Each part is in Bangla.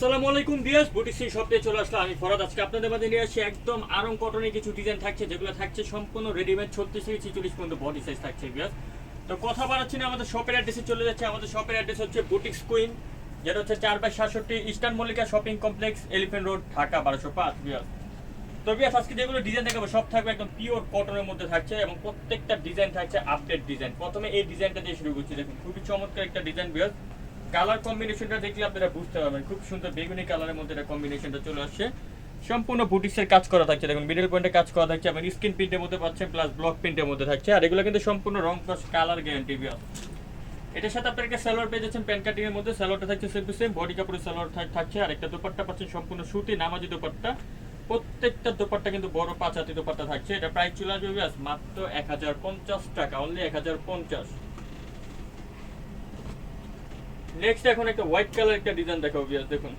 আসসালামু আলাইকুম বিয়াস বুটিক শপে চলে আসলাম। আমি ফরাদ, আজকে আপনাদের মাঝে নিয়ে আসছি একদম আরং কটনের কিছু ডিজাইন থাকছে, যেগুলো থাকছে সম্পূর্ণ রেডিমেড ছত্রিশ থেকে ছিচল্লিশ পর্যন্ত বডি সাইজ থাকছে তো কথা বাড়াচ্ছি না, আমাদের শপের অ্যাড্রেসে চলে যাচ্ছে। আমাদের শপের অ্যাড্রেস হচ্ছে বুটিক্স কুইন যেটা হচ্ছে চার বাই সাতষট্টি Eastern Mallika shopping complex, elephant road, Dhaka বারোশো পাঁচ বিয়াস তো বিয়াস আজকে যেগুলো ডিজাইন দেখাবো, সব থাকবে একদম পিওর কটনের মধ্যে থাকছে এবং প্রত্যেকটা ডিজাইন থাকছে আপডেট ডিজাইন প্রথমে এই ডিজাইনটা দিয়ে শুরু করছি। দেখুন, খুবই চমৎকার একটা ডিজাইন বিয়াস কালার কম্বিনেশনটা দেখলে আপনারা বুঝতে পারবেন। খুব সুন্দর বেগুনি কালারের মধ্যে এটা কম্বিনেশনটা চলে আসছে। সম্পূর্ণ বুটিক্সের কাজ করা থাকছে। দেখুন মিডল পয়েন্টে কাজ করা থাকছে এবং স্ক্রিন প্রিন্টের মধ্যে পাচ্ছেন প্লাস ব্লক প্রিন্টের মধ্যে থাকছে। আর এগুলো কিন্তু সম্পূর্ণ রং প্লাস কালার গ্যারান্টি এটার সাথে আপনারা সালোয়ার পেয়ে যাচ্ছেন প্যান কাটিং এর মধ্যে। সালোয়ারটা থাকছে সেম টু সেম বডি কাপড়ের সালোয়ার থাকছে। আর একটা দোপাট্টা পাচ্ছেন, সম্পূর্ণ সুতি নামাজি দোপাট্টা। প্রত্যেকটা দোপাট্টা কিন্তু বড় পাঁচ হাতি দোপাট্টা থাকছে। এটা প্রাইস চলে আসবে মাত্র এক হাজার পঞ্চাশ টাকা অনলি এক হাজার পঞ্চাশ। নেক্সট এখন একটা হোয়াইট কালার একটা ডিজাইন দেখাবো বিয়াস দেখুন।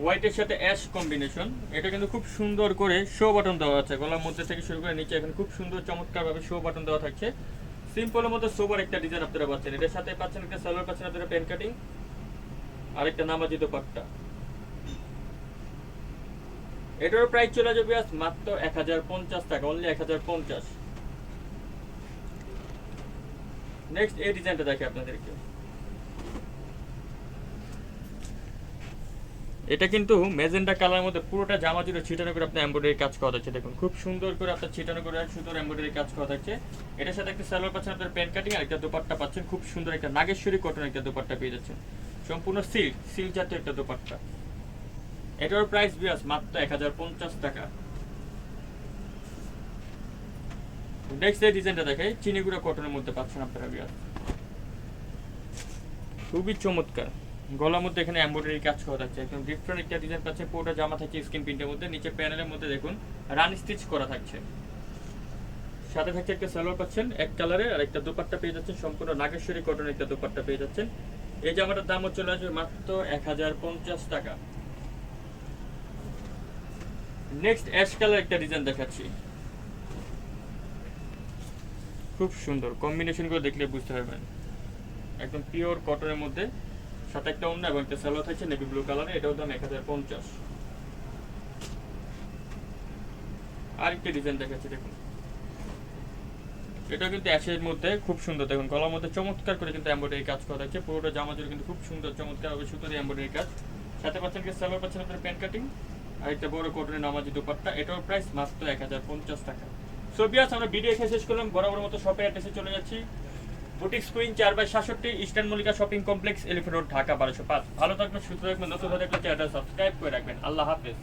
হোয়াইটের সাথে অ্যাশ কম্বিনেশন এটা কিন্তু খুব সুন্দর করে শো বাটন দেওয়া আছে। গলার মধ্যে থেকে শুরু করে নিচে, এখন খুব সুন্দর চমৎকার ভাবে শো বাটন দেওয়া থাকছে। সিম্পলের মধ্যে সোবার একটা ডিজাইন আপনারা পাচ্ছেন। এটার সাথে পাচ্ছেন একটা সালোয়ার পাচ্ছেন আপনারা পেন কাটিং আর একটা নামাজি দোপাট্টা এটার প্রাইস চলে যাবে আজ মাত্র এক হাজার পঞ্চাশ টাকা অনলি এক হাজার পঞ্চাশ। নেক্সট এই ডিজাইনটা দেখে আপনাদেরকে। এটা কিন্তু মেজেন্ডা কালার মধ্যে পুরোটা জামা জুড়ে ছিটানো করে আপনার এমব্রয়ডারি কাজ করা যাচ্ছে দেখুন, খুব সুন্দর করে আপনার ছিটানো করে সুন্দর এমব্রয়ডারি কাজ করা থাকছে এটার সাথে একটা সালোয়ার পাচ্ছেন আপনার প্যান্ট কাটিং আর একটা দোপাট্টা পাচ্ছেন। খুব সুন্দর একটা নাগেশ্বরী কটনের একটা দোপাট্টা পেয়ে যাচ্ছেন। সম্পূর্ণ সিল্ক সিল্ক জাতীয় একটা দোপাট্টা। এটার প্রাইস বিয়াস মাত্র এক হাজার পঞ্চাশ টাকা। নেক্সট এই ডিজাইনটা দেখাই। চিনিগুড়া কটনের মধ্যে পাচ্ছেন আপনারা বিয়াস খুবই চমৎকার। গলার মধ্যে এখানে এমব্রয়ডারি কাজ করা থাকছে। একদম ডিফারেন্ট একটা ডিজাইন পাচ্ছে পুরোটা জামা থাকছে স্কিন প্রিন্টের মধ্যে। নিচে প্যানেলের মধ্যে দেখুন রান স্টিচ করা থাকছে। সাথে থাকছে একটা সালোয়ার পাচ্ছেন, এক কালারের আর একটা দোপাট্টা পেয়ে যাচ্ছেন। সম্পূর্ণ নাগেশ্বরী কটনের একটা দোপাট্টা পেয়ে যাচ্ছেন। এই জামাটার দাম চলে আসবে মাত্র এক হাজার পঞ্চাশ টাকা। নেক্সট অ্যাশ কালার একটা ডিজাইন দেখাচ্ছি। খুব সুন্দর। কম্বিনেশন করে দেখলে বুঝতে পারবেন। একদম পিওর কটনের মধ্যে সাথে একটা অন্য এবং একটা সালোয়ার থাকছে নেভি ব্লু কালারে এটাও দাম এক হাজার পঞ্চাশ। আরেকটা ডিজাইন দেখাচ্ছি, দেখুন। এটা কিন্তু অ্যাশের মধ্যে খুব সুন্দর। দেখুন, গলার মধ্যে চমৎকার করে কিন্তু এমব্রয়ডারি কাজ করা থাকছে পুরোটা জামা জুড়ে কিন্তু খুব সুন্দর, চমৎকার হবে দিয়ে এমব্রয়ডারি কাজ। সাথে পাচ্ছেন কি সালোয়ার পাচ্ছেন আপনার প্যান্ট কাটিং আর একটা বড় কটনের নামাজি দুপাট্টা এটার প্রাইস মাত্র এক হাজার পঞ্চাশ টাকা। সো বিয়াস আমরা ভিডিও এখানে শেষ করলাম। বরাবর মতো শপে অ্যাড্রেসে চলে যাচ্ছি। বুটিক্স কুইন চার বাই সাতষট্টি Eastern Mallika shopping complex elephant road Dhaka বারোশো পাঁচ। ভালো থাকবেন, সুস্থ থাকবেন। নতুন থাকলে চ্যানেলটা সাবস্ক্রাইব করে রাখবেন। আল্লাহ হাফেজ।